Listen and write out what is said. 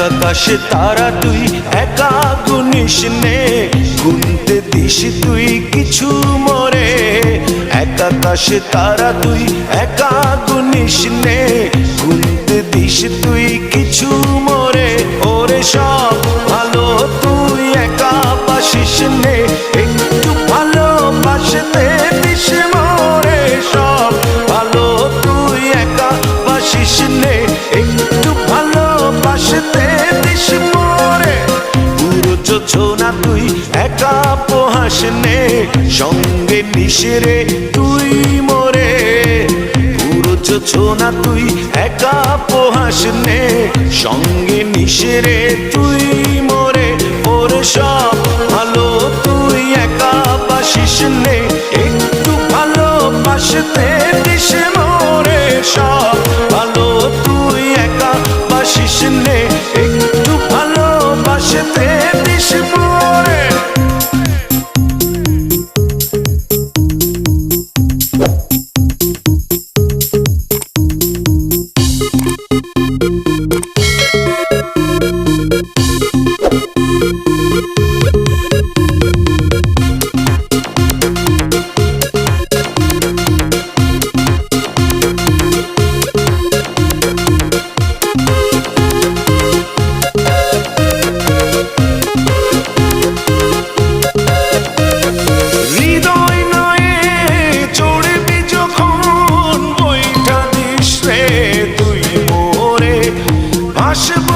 আকাশে তারা তুই একা গুনিস নে। গুনতে দিস তুই কিছু মরে। এক তারা তুই একা গুনিস নে। গুনতে দিস তুই কিছু মরে। ওরে সব ভালো তুই একা পাশিস নে। পুরো যোজনা তুই? একা পোহাস নে সঙ্গে নিশরে তুই মরে। পুরো যোজনা তুই? একা পোহাস নে সঙ্গে নিশরে তুই মরে। ওরে সব ভালো তুই একা বাসিস নে, একটু ভালো বাসতে দিস মরে সব ভালো তুই একা বাসিস নে aşık